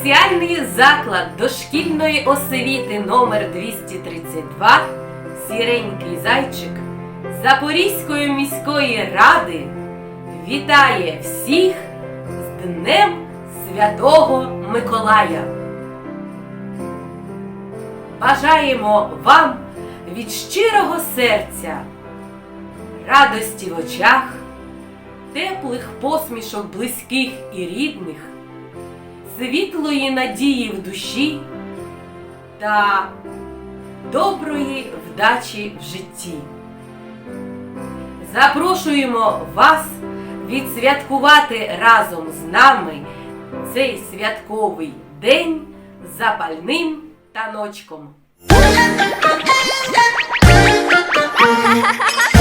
Спеціальний заклад дошкільної освіти номер 232 Сіренький зайчик Запорізької міської ради вітає всіх з Днем Святого Миколая. Бажаємо вам від щирого серця радості в очах, теплих посмішок близьких і рідних, світлої надії в душі та доброї вдачі в житті. Запрошуємо вас відсвяткувати разом з нами цей святковий день запальним таночком.